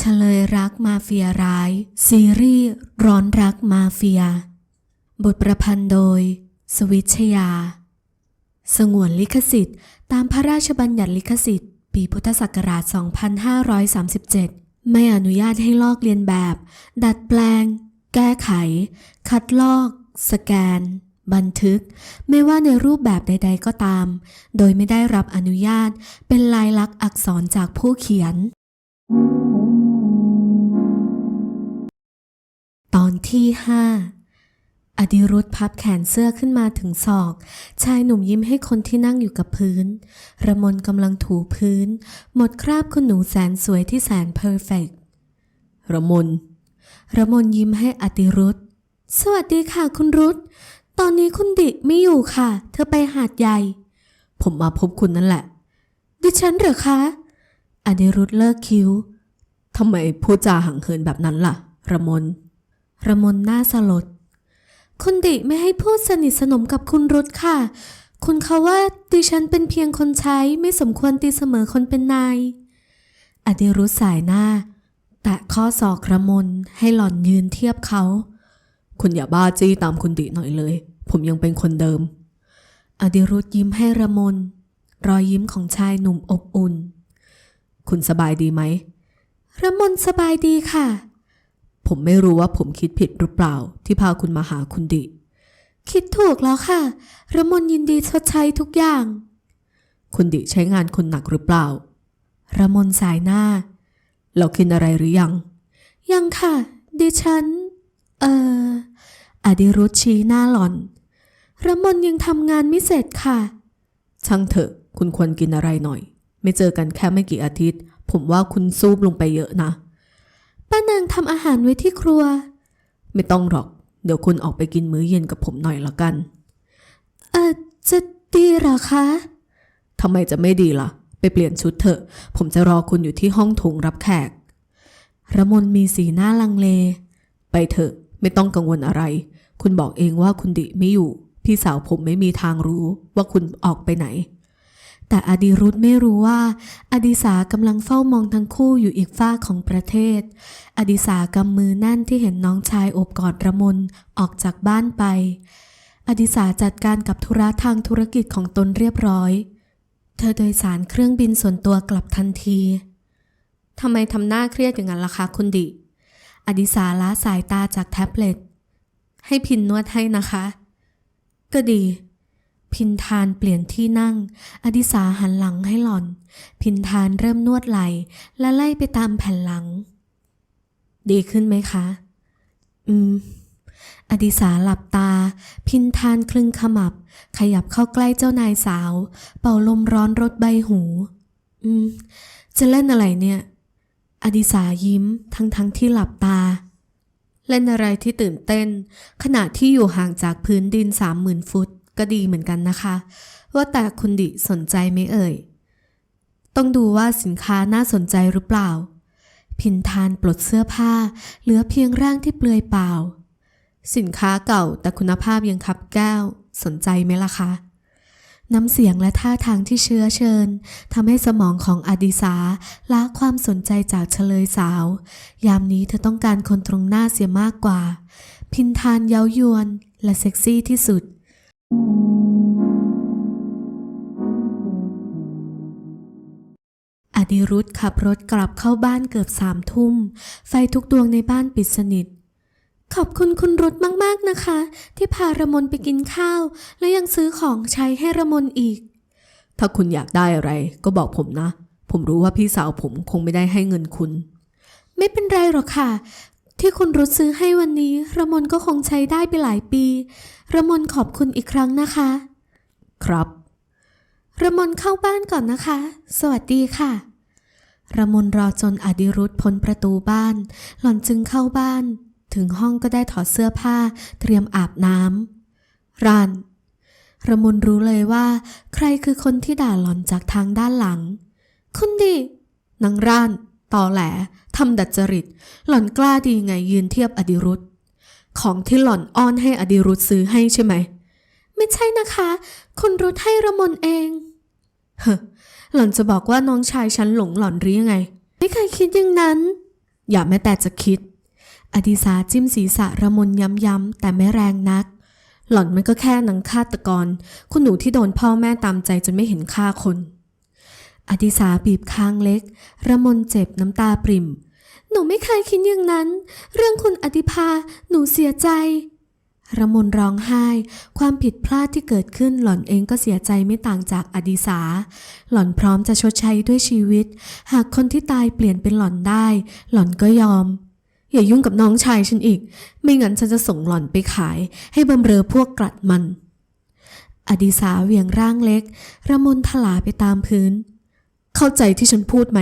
เฉลยรักมาเฟียร้าย ซีรีส์ร้อนรักมาเฟีย บทประพันธ์โดย สวิชยา สงวนลิขสิทธิ์ ตามพระราชบัญญัติลิขสิทธิ์ ปีพุทธศักราช 2537 ไม่อนุญาตให้ลอกเลียนแบบ ดัดแปลง แก้ไข คัดลอก สแกน บันทึก ไม่ว่าในรูปแบบใด ๆ ก็ตาม โดยไม่ได้รับอนุญาตเป็นลายลักษณ์อักษรจากผู้เขียน ตอนที่ห้าอดิรุธพับแขนเสื้อขึ้นมาถึงศอก ชายหนุ่มยิ้มให้คนที่นั่งอยู่กับพื้น ระมนกำลังถูพื้น หมดคราบคุณหนูแสนสวยที่แสนเพอร์เฟกต์ระมนระมนยิ้มให้อดิรุธสวัสดีค่ะคุณรุธตอนนี้คุณดิไม่อยู่ค่ะ เธอไปหาดใหญ่ ผมมาพบคุณนั่นแหละ ดิฉันเหรอคะอดิรุธเลิกคิ้วทำไมพูดจาห่างเหินแบบนั้นล่ะ ระมน ระมนหน้าสลด คุณดิไม่ให้พูดสนิทสนมกับคุณรุธค่ะ คุณเขาว่าดิฉันเป็นเพียงคนใช้ไม่สมควรตีเสมอคนเป็นนาย อดิรุธสายหน้า แตะข้อศอกระมนให้หล่อนยืนเทียบเขา คุณอย่าบ้าจี้ตามคุณดิหน่อยเลย ผมยังเป็นคนเดิม อดิรุธยิ้มให้ระมน รอยยิ้มของชายหนุ่มอบอุ่น คุณสบายดีไหมระมนสบายดีค่ะ ผมไม่รู้ว่าผมคิดผิดหรือเปล่า ที่พาคุณมาหาคุณดิ คิดถูกแล้วค่ะระมนยินดีชดใช้ทุกอย่าง คุณดิใช้งานคุณหนักหรือเปล่าระมนสายหน้า เรากินอะไรหรือยัง ยังค่ะ ดิฉัน เอ่อ อดิรุธชี้หน้าหล่อนระมนยังทำงานไม่เสร็จค่ะ ช่างเถอะ คุณควรกินอะไรหน่อย ไม่เจอกันแค่ไม่กี่อาทิตย์ ผมว่าคุณซูบลงไปเยอะนะ ป้านางทำอาหารไว้ที่ครัว ไม่ต้องหรอก เดี๋ยวคุณออกไปกินมื้อเย็นกับผมหน่อยละกัน เออจะดีเหรอคะทำไมจะไม่ดีล่ะ ไปเปลี่ยนชุดเถอะ ผมจะรอคุณอยู่ที่ห้องโถงรับแขก ระมนมีสีหน้าลังเล ไปเถอะ ไม่ต้องกังวลอะไร คุณบอกเองว่าคุณดิไม่อยู่ พี่สาวผมไม่มีทางรู้ว่าคุณออกไปไหน แต่อดีรุธไม่รู้ว่า อดิสากำลังเฝ้ามองทั้งคู่อยู่อีกฝ้าของประเทศ อดิสากำมือแน่นที่เห็นน้องชายโอบกอดระมนออกจากบ้านไป อดิสาจัดการกับธุระทางธุรกิจของตนเรียบร้อย เธอโดยสารเครื่องบินส่วนตัวกลับทันทีทำไมทำหน้าเครียดอย่างนั้นล่ะคะคุณดิ อดิสาละสายตาจากแท็บเล็ต ให้พินนวดให้นะคะ ก็ดี พินทานเปลี่ยนที่นั่ง อดิสาหันหลังให้หล่อน พินทานเริ่มนวดไหล่และไล่ไปตามแผ่นหลัง ดีขึ้นไหมคะ อืม อดิสาหลับตา พินทานคลึงขมับ ขยับเข้าใกล้เจ้านายสาว เป่าลมร้อนรดใบหู อืม จะเล่นอะไรเนี่ย อดิสายิ้มทั้งทั้งที่หลับตาเล่นอะไรที่ตื่นเต้น ขณะที่อยู่ห่างจากพื้นดินสามหมื่นฟุต ก็ดีเหมือนกันนะคะ ว่าแต่คุณดิสนใจไหมเอ่ย ต้องดูว่าสินค้าน่าสนใจหรือเปล่า พินทานปลดเสื้อผ้า เหลือเพียงร่างที่เปลือยเปล่า สินค้าเก่าแต่คุณภาพยังคับแก้ว สนใจไหมล่ะคะน้ำเสียงและท่าทางที่เชื้อเชิญทำให้สมองของอดิสาละความสนใจจากเฉลยสาว ยามนี้เธอต้องการคนตรงหน้าเสียมากกว่า พินทานเย้ายวนและเซ็กซี่ที่สุด อดิรุธขับรถกลับเข้าบ้านเกือบสามทุ่ม ไฟทุกดวงในบ้านปิดสนิท ขอบคุณคุณรุธมากๆนะคะ ที่พาระมนไปกินข้าว และยังซื้อของใช้ให้ระมนอีก ถ้าคุณอยากได้อะไร ก็บอกผมนะ ผมรู้ว่าพี่สาวผมคงไม่ได้ให้เงินคุณ ไม่เป็นไรหรอกค่ะ ที่คุณรุธซื้อให้วันนี้ระมนก็คงใช้ได้ไปหลายปี ระมนขอบคุณอีกครั้งนะคะ ครับ ระมนเข้าบ้านก่อนนะคะ สวัสดีค่ะ ระมนรอจนอดิรุธพ้นประตูบ้าน หล่อนจึงเข้าบ้าน ถึงห้องก็ได้ถอดเสื้อผ้า เตรียมอาบน้ำรานระมนรู้เลยว่า ใครคือคนที่ด่าหล่อนจากทางด้านหลัง คุณดินางร่าน ตอแหลทำดัดจริต หล่อนกล้าดีไงยืนเทียบอดิรุธของที่หล่อนอ้อนให้อดิรุธซื้อให้ใช่ไหม ไม่ใช่นะคะ คุณรุธให้ระมนเองเฮ้หล่อนจะบอกว่าน้องชายฉันหลงหล่อนหรือยังไง ไม่เคยคิดอย่างนั้น อย่าแม้แต่จะคิด อดิสาจิ้มศีรษะระมนย้ำๆแต่ไม่แรงนัก หล่อนมันก็แค่นังฆาตกร คุณหนูที่โดนพ่อแม่ตามใจจนไม่เห็นค่าคน อดิสาบีบคางเล็ก ระมนเจ็บน้ำตาปริ่ม หนูไม่เคยคิดอย่างนั้น เรื่องคุณอดิภา หนูเสียใจ ระมนร้องไห้ ความผิดพลาดที่เกิดขึ้นหล่อนเองก็เสียใจไม่ต่างจากอดิสา หล่อนพร้อมจะชดใช้ด้วยชีวิต หากคนที่ตายเปลี่ยนเป็นหล่อนได้ หล่อนก็ยอม อย่ายุ่งกับน้องชายฉันอีก ไม่งั้นฉันจะส่งหล่อนไปขาย ให้บำเรอพวกกลัดมัน อดิสาเหวี่ยงร่างเล็ก ระมนถลาไปตามพื้น เข้าใจที่ฉันพูดไหม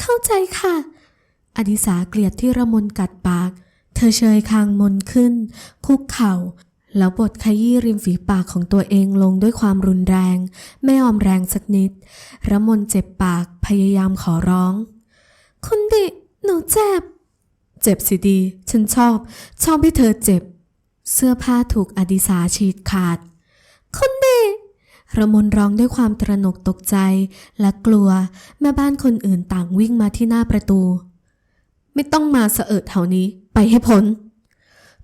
เข้าใจค่ะ อดิสาเกลียดที่ระมนกัดปาก เธอเชยคางมนขึ้น คุกเข่า แล้วบดขยี้ริมฝีปากของตัวเองลงด้วยความรุนแรง ไม่ยอมแรงสักนิด ระมนเจ็บปากพยายามขอร้อง คุณดิ หนูเจ็บ เจ็บสิดี ฉันชอบ ชอบให้เธอเจ็บ เสื้อผ้าถูกอดิสาฉีดขาด คุณดิ ระมนร้องด้วยความตระหนกตกใจและกลัว แม่บ้านคนอื่นต่างวิ่งมาที่หน้าประตู ไม่ต้องมาเสอะแถวนี้ ไปให้พ้น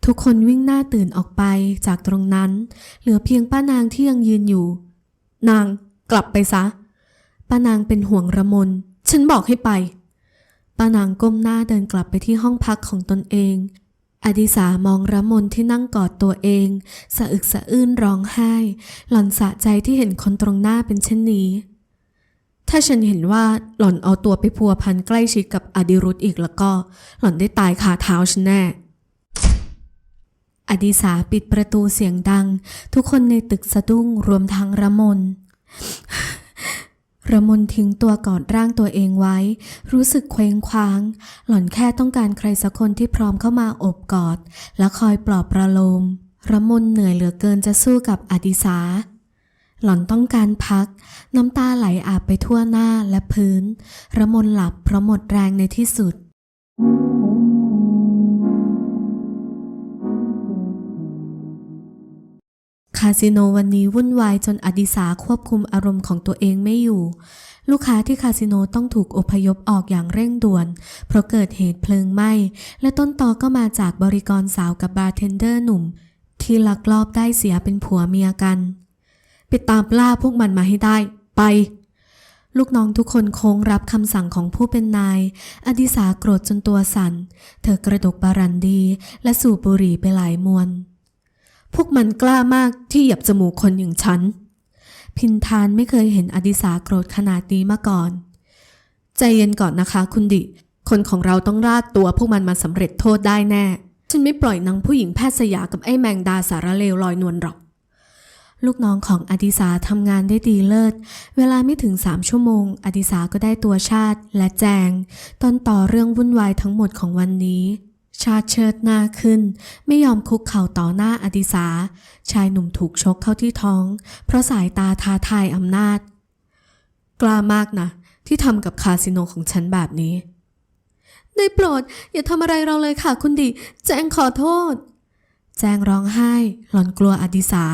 ทุกคนวิ่งหน้าตื่นออกไปจากตรงนั้น เหลือเพียงป้านางที่ยังยืนอยู่ นางกลับไปซะ ป้านางเป็นห่วงระมน ฉันบอกให้ไป ป้านางก้มหน้าเดินกลับไปที่ห้องพักของตนเอง อดิสามองระมนที่นั่งกอดตัวเอง สะอึกสะอื้นร้องไห้ หล่อนสะใจที่เห็นคนตรงหน้าเป็นเช่นนี้ ถ้าฉันเห็นว่าหล่อนเอาตัวไปพัวพันใกล้ชิดกับอดิรุธอีกแล้วก็ หล่อนได้ตายคาเท้าฉันแน่ อดิสาปิดประตูเสียงดัง ทุกคนในตึกสะดุ้งรวมทั้งระมน ระมนทิ้งตัวกอดร่างตัวเองไว้ รู้สึกเคว้งคว้าง หล่อนแค่ต้องการใครสักคนที่พร้อมเข้ามาอบกอด และคอยปลอบประโลม ระมนเหนื่อยเหลือเกินจะสู้กับอดิสา หล่อนต้องการพัก น้ำตาไหลอาบไปทั่วหน้าและพื้น ระมนหลับเพราะหมดแรงในที่สุด คาสิโนวันนี้วุ่นวายจนอดิสาควบคุมอารมณ์ของตัวเองไม่อยู่ ลูกค้าที่คาสิโนต้องถูกอพยพออกอย่างเร่งด่วน เพราะเกิดเหตุเพลิงไหม้ และต้นตอก็มาจากบริกรสาวกับบาร์เทนเดอร์หนุ่ม ที่ลักลอบได้เสียเป็นผัวเมียกัน ไปตามล่าพวกมันมาให้ได้ ไปลูกน้องทุกคนโค้งรับคำสั่งของผู้เป็นนาย อดิสาโกรธจนตัวสั่น เธอกระดกบารันดี และสูบบุหรี่ไปหลายมวน พวกมันกล้ามากที่เหยียบจมูกคนอย่างฉัน พินทานไม่เคยเห็นอดิสาโกรธขนาดนี้มาก่อน ใจเย็นก่อนนะคะคุณดิ คนของเราต้องราดตัวพวกมันมาสำเร็จโทษได้แน่ ฉันไม่ปล่อยนางผู้หญิงแพทย์สยากับไอ้แมงดาสารเลวลอยนวลหรอก ลูกน้องของอดิสาทำงานได้ดีเลิศ เวลาไม่ถึงสามชั่วโมง อดิสาก็ได้ตัวชาติและแจง ต้นต่อเรื่องวุ่นวายทั้งหมดของวันนี้ ชาเชิดหน้าขึ้น ไม่ยอมคุกเข่าต่อหน้าอดิสา ชายหนุ่มถูกชกเข้าที่ท้อง เพราะสายตาท้าทายอำนาจ กล้ามากนะ ที่ทำกับคาสิโนของฉันแบบนี้ ได้โปรด อย่าทำอะไรเราเลยค่ะคุณดิ แจ้งขอโทษ แจ้งร้องไห้ หล่อนกลัวอดิสา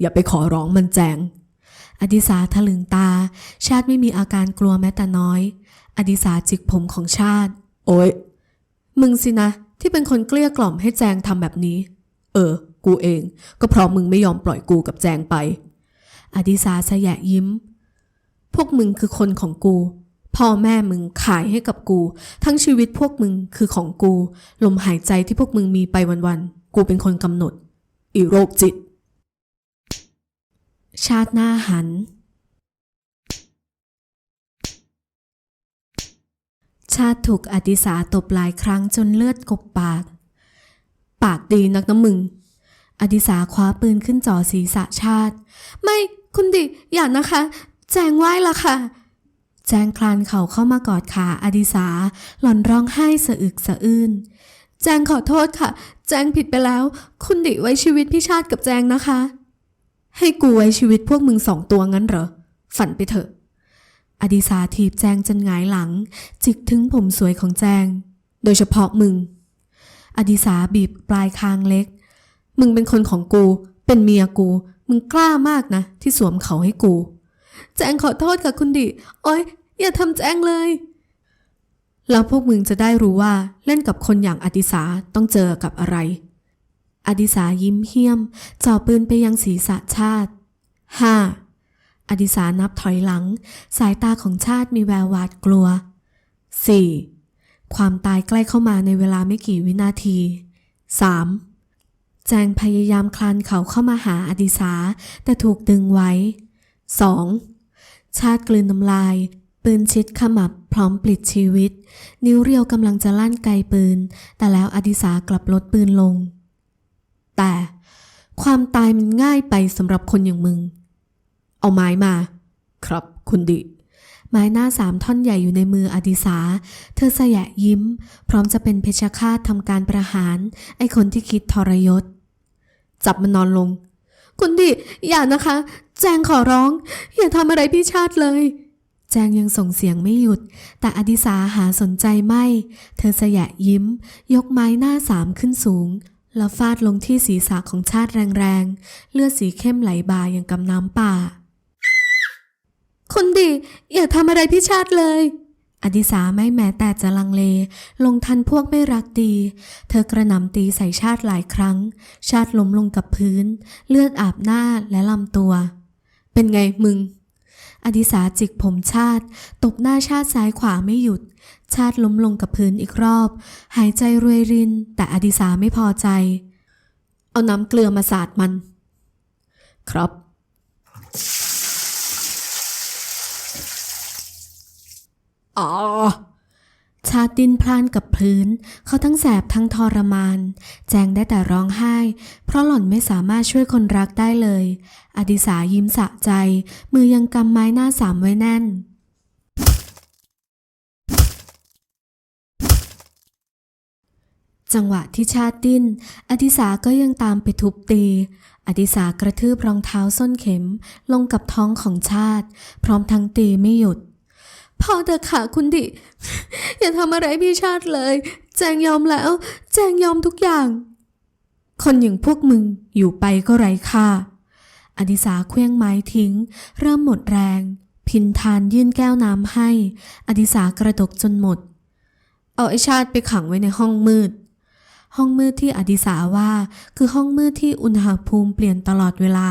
อย่าไปขอร้องมันแจงอดิสาทะลึงตา ชาติไม่มีอาการกลัวแม้แต่น้อย อดิสาจิกผมของชาติ โอ๊ยมึงสินะ ที่เป็นคนเกลี้ยกล่อมให้แจงทำแบบนี้ เออ กูเอง ก็เพราะมึงไม่ยอมปล่อยกูกับแจงไปอดิสาสยะยิ้ม พวกมึงคือคนของกู พ่อแม่มึงขายให้กับกู ทั้งชีวิตพวกมึงคือของกู ลมหายใจที่พวกมึงมีไปวันๆ กูเป็นคนกำหนด อีโรคจิต ชาติหน้าหัน ชาติถูกอดิสาตบหลายครั้งจนเลือดกบปาก ปากดีนักนะมึง อดิสาคว้าปืนขึ้นจ่อศีรษะชาติ ไม่คุณดิ อย่านะคะ แจงไหวละค่ะ แจงคลานเข่าเข้ามากอดขาอดิสา หล่อนร้องไห้สะอึกสะอื้นแจงขอโทษค่ะ แจงผิดไปแล้ว คุณดิไว้ชีวิตพี่ชาติกับแจงนะคะ ให้กูไว้ชีวิตพวกมึงสองตัวงั้นเหรอ ฝันไปเถอะ อดิสาถีบแจงจนหงายหลัง จิกถึงผมสวยของแจง โดยเฉพาะมึง อดิสาบีบปลายคางเล็ก มึงเป็นคนของกู เป็นเมียกู มึงกล้ามากนะ ที่สวมเขาให้กู แจงขอโทษค่ะคุณดิโอ๊ยอย่าทำแจงเลย แล้วพวกมึงจะได้รู้ว่าเล่นกับคนอย่างอดิสาต้องเจอกับอะไร อดิสายิ้มเหี้ยมจ่อปืนไปยังศีรษะชาติห้า อดิสานับถอยหลัง สายตาของชาติมีแววหวาดกลัวสี่ความตายใกล้เข้ามาในเวลาไม่กี่วินาทีสามแจงพยายามคลานเขาเข้ามาหาอดิสา แต่ถูกดึงไว้สองชาติกลืนน้ำลาย ปืนชิดขมับพร้อมปลิดชีวิต นิ้วเรียวกำลังจะลั่นไกปืน แต่แล้วอดิสากลับลดปืนลง แต่ความตายมันง่ายไปสำหรับคนอย่างมึง เอาไม้มา ครับคุณดิ ไม้หน้าสามท่อนใหญ่อยู่ในมืออดิสา เธอสยะยิ้ม พร้อมจะเป็นเพชฌฆาตทำการประหาร ไอคนที่คิดทรยศ จับมันนอนลง คุณดิ อย่านะคะ แจงขอร้อง อย่าทำอะไรพี่ชาติเลย แจงยังส่งเสียงไม่หยุด แต่อดิสาหาสนใจไม่ เธอสยะยิ้ม ยกไม้หน้าสามขึ้นสูงแล้วฟาดลงที่ศีรษะของชาติแรงๆ เลือดสีเข้มไหลบ่าอย่างกับน้ำป่า คุณดิ อย่าทำอะไรพี่ชาติเลย อดิสาไม่แม้แต่จะลังเล ลงทันพวกไม่รักดี เธอกระหน่ำตีใส่ชาติหลายครั้ง ชาติล้มลงกับพื้น เลือดอาบหน้าและลำตัว เป็นไงมึง อดิสาจิกผมชาติ ตบหน้าชาติซ้ายขวาไม่หยุด ชาติล้มลงกับพื้นอีกรอบ หายใจรวยริน แต่อดิสาไม่พอใจ เอาน้ำเกลือมาสาดมัน ครับ อ๋อชาติดินพลานกับพื้น เขาทั้งแสบทั้งทรมาน แจงได้แต่ร้องไห้ เพราะหล่อนไม่สามารถช่วยคนรักได้เลย อดิสายิ้มสะใจ มือยังกำไม้หน้าสามไว้แน่น จังหวะที่ชาติดิ้นอดิสาก็ยังตามไปทุบตี อดิสากระทืบรองเท้าส้นเข็ม ลงกับท้องของชาติ พร้อมทั้งตีไม่หยุด พอเถอะค่ะคุณดิ อย่าทำอะไรพี่ชาติเลย แจงยอมแล้ว แจงยอมทุกอย่าง คนอย่างพวกมึงอยู่ไปก็ไร้ค่าอดิสาเคว้งไม้ทิ้ง เริ่มหมดแรง พินทานยื่นแก้วน้ำให้ อดิสากระดกจนหมด เอาไอชาติไปขังไว้ในห้องมืด ห้องมืดที่อดิสาว่า คือห้องมืดที่อุณหภูมิเปลี่ยนตลอดเวลา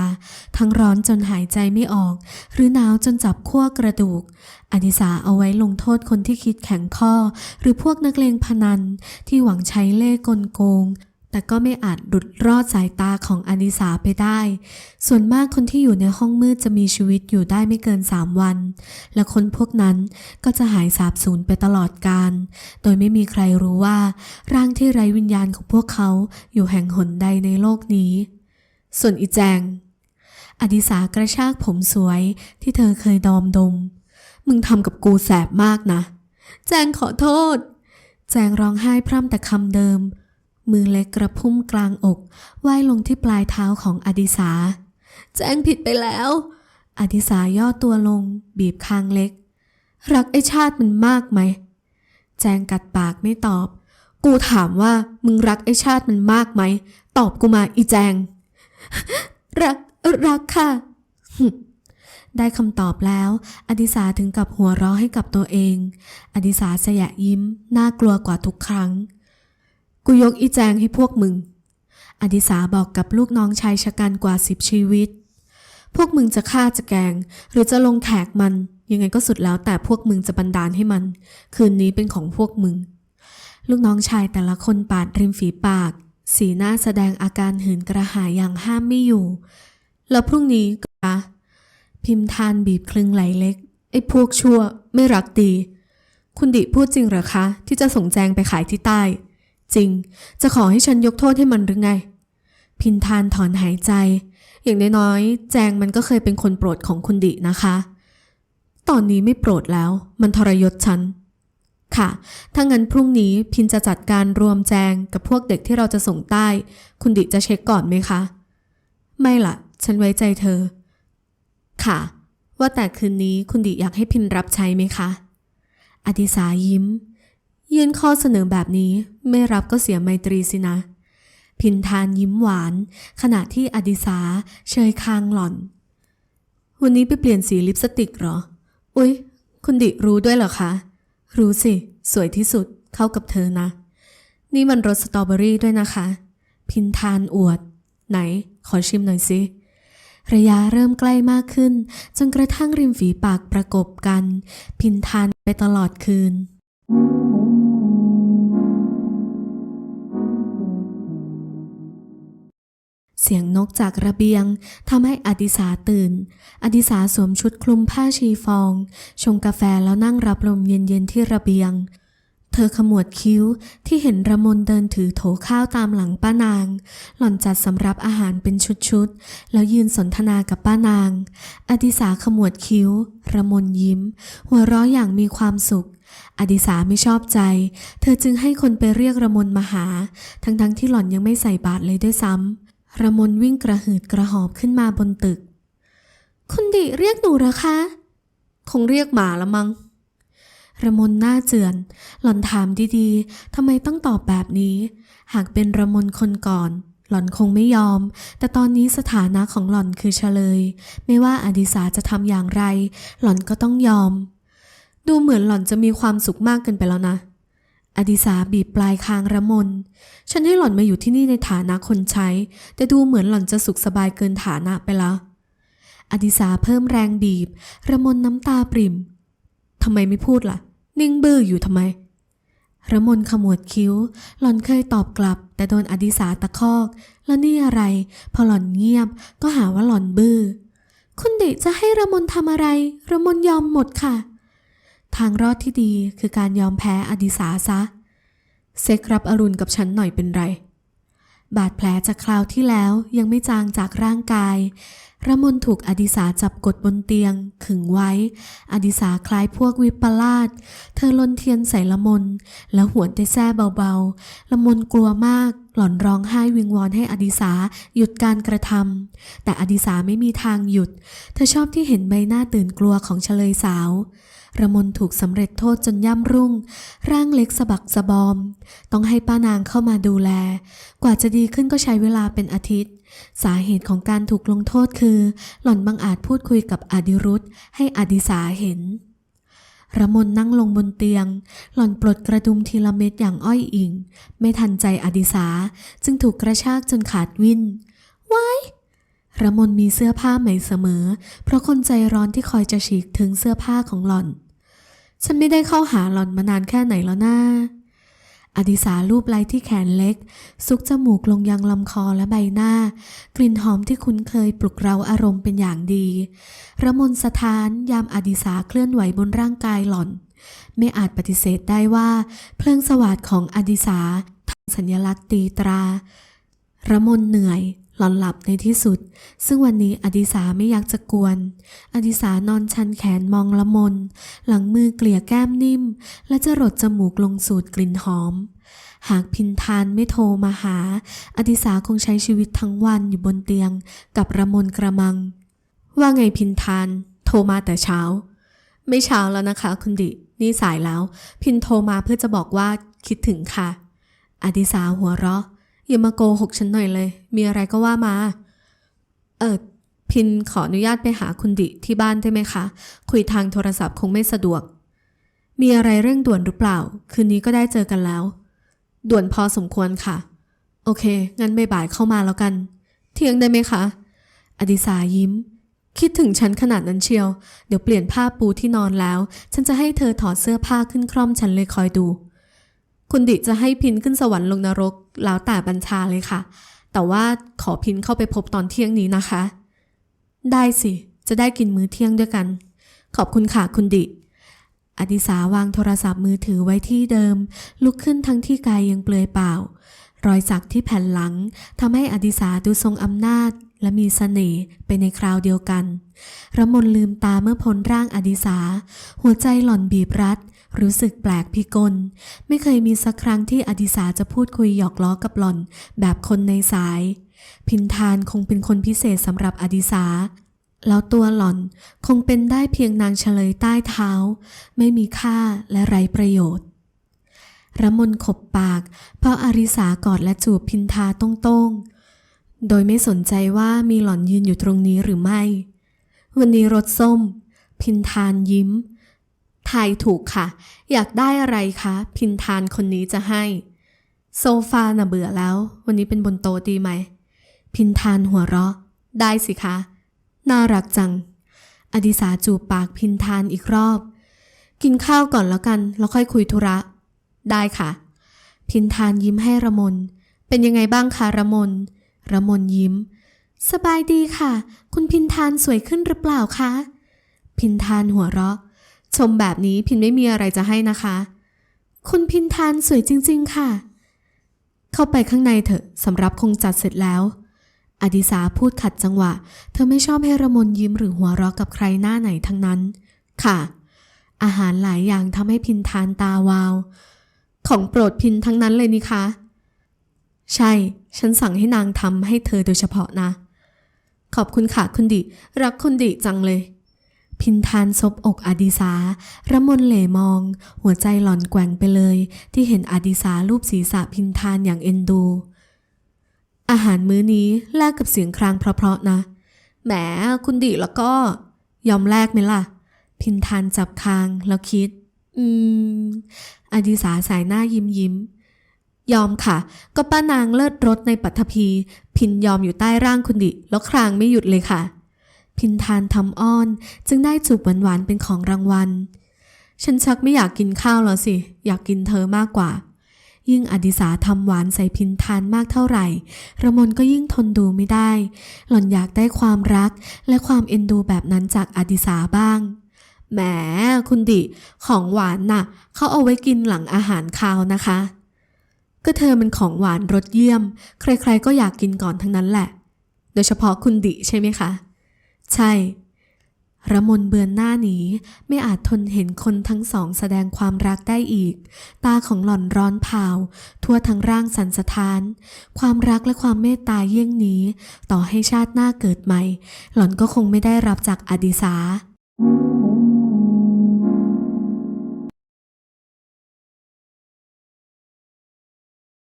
ทั้งร้อนจนหายใจไม่ออก หรือหนาวจนจับขั้วกระดูก อดิสาเอาไว้ลงโทษคนที่คิดแข็งข้อ หรือพวกนักเลงพนันที่หวังใช้เล่ห์กลโกง แต่ก็ไม่อาจหลุดรอดสายตาของอดิสาไปได้ ส่วนมากคนที่อยู่ในห้องมืดจะมีชีวิตอยู่ได้ไม่เกินสามวัน และคนพวกนั้นก็จะหายสาบสูญไปตลอดกาลโดยไม่มีใครรู้ว่า ร่างที่ไร้วิญญาณของพวกเขาอยู่แห่งหนใดในโลกนี้ ส่วนอีแจง อดิสากระชากผมสวยที่เธอเคยดอมดม มึงทำกับกูแสบมากนะ แจงขอโทษ แจงร้องไห้พร่ำแต่คำเดิม มือเล็กกระพุ่มกลางอกว่ายลงที่ปลายเท้าของอดิสา แจ้งผิดไปแล้ว อดิสาย่อตัวลง บีบคางเล็ก รักไอชาติมันมากไหม แจงกัดปากไม่ตอบ กูถามว่ามึงรักไอชาติมันมากไหม ตอบกูมาอีแจง รัก รักค่ะ ได้คำตอบแล้ว อดิสาถึงกับหัวเราะให้กับตัวเอง อดิสาสยะยิ้ม น่ากลัวกว่าทุกครั้ง กูยกอีแจงให้พวกมึง อดิสาบอกกับลูกน้องชายชะกันกว่าสิบชีวิต พวกมึงจะฆ่าจะแกง หรือจะลงแขกมัน ยังไงก็สุดแล้วแต่พวกมึงจะบันดาลให้มัน คืนนี้เป็นของพวกมึง ลูกน้องชายแต่ละคนปาดริมฝีปาก สีหน้าแสดงอาการหืนกระหายอย่างห้ามไม่อยู่ แล้วพรุ่งนี้ก็นะพิมพ์ทานบีบคลึงไหลเล็ก ไอ้พวกชั่ว ไม่รักดี คุณดิพูดจริงเหรอคะ ที่จะส่งแจงไปขายที่ใต้ จริง จะขอให้ฉันยกโทษให้มันหรือไง พินทานถอนหายใจ อย่างน้อยๆแจงมันก็เคยเป็นคนโปรดของคุณดินะคะ ตอนนี้ไม่โปรดแล้ว มันทรยศฉัน ค่ะ ถ้างั้นพรุ่งนี้พินจะจัดการรวมแจงกับพวกเด็กที่เราจะส่งใต้ คุณดิจะเช็คก่อนไหมคะ ไม่ละฉันไว้ใจเธอ ค่ะ ว่าแต่คืนนี้คุณดิอยากให้พินรับใช้ไหมคะ อดิสายิ้ม ยื่นข้อเสนอแบบนี้ไม่รับก็เสียไมตรีสินะ พินทานยิ้มหวาน ขณะที่อดิสาเชยคางหล่อน วันนี้ไปเปลี่ยนสีลิปสติกเหรอ อุ๊ย คุณดิรู้ด้วยเหรอคะ รู้สิ สวยที่สุดเข้ากับเธอนะ นี่มันรสสตรอเบอรี่ด้วยนะคะ พินทานอวด ไหน ขอชิมหน่อยสิระยะเริ่มใกล้มากขึ้น จนกระทั่งริมฝีปากประกบกัน พินทานไปตลอดคืน เสียงนกจากระเบียงทำให้อดิสาตื่น อดิสาสวมชุดคลุมผ้าชีฟอง ชงกาแฟแล้วนั่งรับลมเย็นๆที่ระเบียง เธอขมวดคิ้วที่เห็นระมนเดินถือโถข้าวตามหลังป้านาง หล่อนจัดสำรับอาหารเป็นชุดๆ แล้วยืนสนทนากับป้านาง อดิสาขมวดคิ้ว ระมนยิ้ม หัวเราะอย่างมีความสุขอดิสาไม่ชอบใจ เธอจึงให้คนไปเรียกระมนมาหา ทั้งๆที่หล่อนยังไม่ใส่บาตรเลยด้วยซ้ำ ระมนวิ่งกระหืดกระหอบขึ้นมาบนตึก คุณดิเรียกหนูเหรอคะ คงเรียกหมาละมัง้งระมนหน้าเจือน หล่อนถามดีๆทำไมต้องตอบแบบนี้ หากเป็นระมนคนก่อน หล่อนคงไม่ยอม แต่ตอนนี้สถานะของหล่อนคือเฉลย ไม่ว่าอดิสาจะทำอย่างไร หล่อนก็ต้องยอม ดูเหมือนหล่อนจะมีความสุขมากเกินไปแล้วนะ อดิสาบีบปลายคางระมน ฉันให้หล่อนมาอยู่ที่นี่ในฐานะคนใช้ แต่ดูเหมือนหล่อนจะสุขสบายเกินฐานะไปแล้ว อดิสาเพิ่มแรงบีบ ระมนน้ำตาปริมทำไมไม่พูดล่ะ นิ่งบื้ออยู่ทำไม ระมนขมวดคิ้ว หล่อนเคยตอบกลับ แต่โดนอดิสาตะคอก แล้วนี่อะไร พอหล่อนเงียบ ก็หาว่าหล่อนบื้อ คุณดิจะให้ระมนทำอะไร ระมนยอมหมดค่ะ ทางรอดที่ดีคือการยอมแพ้อดิสาซะ เซ็กรับอรุณกับฉันหน่อยเป็นไร บาดแผลจากคราวที่แล้วยังไม่จางจากร่างกายระมนถูกอดิสาจับกดบนเตียง ขึงไว้ อดิสาคล้ายพวกวิปลาสเธอลนเทียนใส่ละมน แล้วหวนได้แซ่เบาๆ ละมนกลัวมาก หล่อนร้องไห้วิงวอนให้อดิสาหยุดการกระทำแต่อดิสาไม่มีทางหยุด เธอชอบที่เห็นใบหน้าตื่นกลัวของเฉลยสาว ระมนถูกสำเร็จโทษจนย่ำรุ่ง ร่างเล็กสะบักสะบอม ต้องให้ป้านางเข้ามาดูแล กว่าจะดีขึ้นก็ใช้เวลาเป็นอาทิตย์ สาเหตุของการถูกลงโทษคือ หล่อนบังอาจพูดคุยกับอดิรุธให้อดิสาเห็นระมนนั่งลงบนเตียง หล่อนปลดกระดุมทีละเม็ดอย่างอ้อยอิง ไม่ทันใจอดิสา จึงถูกกระชากจนขาดวินว้าย ระมนมีเสื้อผ้าใหม่เสมอ เพราะคนใจร้อนที่คอยจะฉีกถึงเสื้อผ้าของหล่อน ฉันไม่ได้เข้าหาหล่อนมานานแค่ไหนแล้วนะอดิสาลูบไล้ที่แขนเล็ก ซุกจมูกลงยังลำคอและใบหน้า กลิ่นหอมที่คุ้นเคยปลุกเราอารมณ์เป็นอย่างดีระมนสถานยามอดิสาเคลื่อนไหวบนร่างกายหล่อน ไม่อาจปฏิเสธได้ว่า เพลิงสวัสดของอดิสาทำสัญลักษณ์ตีตราระมนเหนื่อย หล่อนหลับในที่สุด ซึ่งวันนี้อดิสาไม่อยากจะกวน อดิสานอนชันแขนมองละมน หลังมือเกลี่ยแก้มนิ่ม และจะรดจมูกลงสูดกลิ่นหอม หากพินทานไม่โทรมาหา อดิสาคงใช้ชีวิตทั้งวันอยู่บนเตียง กับระมนกระมัง ว่าไงพินทาน โทรมาแต่เช้า ไม่เช้าแล้วนะคะ คุณดิ นี่สายแล้ว พินโทรมาเพื่อจะบอกว่าคิดถึงค่ะ อดิสาหัวเราะ อย่ามาโกหกฉันหน่อยเลย มีอะไรก็ว่ามา เออพินขออนุญาตไปหาคุณดิที่บ้านได้ไหมคะ คุยทางโทรศัพท์คงไม่สะดวก มีอะไรเร่งด่วนหรือเปล่า คืนนี้ก็ได้เจอกันแล้ว ด่วนพอสมควรค่ะ โอเค งั้นบ่ายเข้ามาแล้วกัน เที่ยงได้ไหมคะ อดิสายิ้ม คิดถึงฉันขนาดนั้นเชียว เดี๋ยวเปลี่ยนผ้าปูที่นอนแล้ว ฉันจะให้เธอถอดเสื้อผ้าขึ้นคร่อมฉันเลยคอยดู คุณดิจะให้พินขึ้นสวรรค์ลงนรก แล้วแต่บัญชาเลยค่ะ แต่ว่าขอพินเข้าไปพบตอนเที่ยงนี้นะคะ ได้สิ จะได้กินมื้อเที่ยงด้วยกัน ขอบคุณค่ะคุณดิอดิสาวางโทรศัพท์มือถือไว้ที่เดิม ลุกขึ้นทั้งที่กายยังเปลือยเปล่า รอยสักที่แผ่นหลังทำให้อดิสาดูทรงอำนาจ และมีเสน่ห์ไปในคราวเดียวกันระมนลืมตาเมื่อพ้นร่างอดิสา หัวใจหล่อนบีบรัด รู้สึกแปลกพิกล ไม่เคยมีสักครั้งที่อดิสาจะพูดคุยหยอกล้อกับหล่อน แบบคนในสาย พินทานคงเป็นคนพิเศษสำหรับอดิสาแล้วตัวหล่อนคงเป็นได้เพียงนางเฉลยใต้เท้า ไม่มีค่าและไร้ประโยชน์ระมนขบปาก เพราะอาริสากอดและจูบพินทาตรงๆ โดยไม่สนใจว่ามีหล่อนยืนอยู่ตรงนี้หรือไม่ วันนี้รถส้ม พินทานยิ้ม ทายถูกค่ะ อยากได้อะไรคะ พินทานคนนี้จะให้ โซฟาน่ะเบื่อแล้ว วันนี้เป็นบนโต๊ะดีไหม พินทานหัวเราะ ได้สิคะ น่ารักจัง อดิสาจูบปากพินทานอีกรอบ กินข้าวก่อนแล้วกัน แล้วค่อยคุยธุระ ได้ค่ะ พินทานยิ้มให้ระมน เป็นยังไงบ้างคะระมน ระมนยิ้ม สบายดีค่ะ คุณพินทานสวยขึ้นหรือเปล่าคะ พินทานหัวเราะ ชมแบบนี้พินไม่มีอะไรจะให้นะคะ คุณพินทานสวยจริง ๆ ค่ะ เข้าไปข้างในเถอะสำรับคงจัดเสร็จแล้ว อดิสาพูดขัดจังหวะ เธอไม่ชอบให้ระมนยิ้มหรือหัวเราะกับใครหน้าไหนทั้งนั้น ค่ะ อาหารหลายอย่างทำให้พินทานตาวาว ของโปรดพินทั้งนั้นเลยนี่คะใช่ ฉันสั่งให้นางทำให้เธอโดยเฉพาะนะ ขอบคุณค่ะคุณดิ รักคุณดิจังเลย พินทานซบอกอดิสาระมนเหลมอง หัวใจหล่อนแกว่งไปเลย ที่เห็นอดิสารูปศีรษะพินทานอย่างเอ็นดู อาหารมื้อนี้แลกกับเสียงครางเพราะๆนะ แหมคุณดิแล้วก็ ยอมแลกไหมล่ะ พินทานจับคางแล้วคิด อืม อดิสาสายหน้ายิ้มยิ้มยอมค่ะ ก็ป้านางเลิศรถในปัทภี พินยอมอยู่ใต้ร่างคุณดิ แล้วครางไม่หยุดเลยค่ะ พินทานทำอ้อน จึงได้จูบหวานๆเป็นของรางวัล ฉันชักไม่อยากกินข้าวแล้วสิ อยากกินเธอมากกว่า ยิ่งอดิสาทำหวานใส่พินทานมากเท่าไหร่ ระมนก็ยิ่งทนดูไม่ได้ หล่อนอยากได้ความรักและความเอ็นดูแบบนั้นจากอดิสาบ้างแหมคุณดิ ของหวานน่ะเขาเอาไว้กินหลังอาหารคาวนะคะ ก็เธอมันของหวานรสเยี่ยม ใครๆก็อยากกินก่อนทั้งนั้นแหละ โดยเฉพาะคุณดิใช่ไหมคะ ใช่ระมนเบือนหน้าหนีไม่อาจทนเห็นคนทั้งสองแสดงความรักได้อีก ตาของหล่อนร้อนเผาทั่วทั้งร่างสันสะท้าน ความรักและความเมตตาเยี่ยงนี้ ต่อให้ชาติหน้าเกิดใหม่ หล่อนก็คงไม่ได้รับจากอดิสา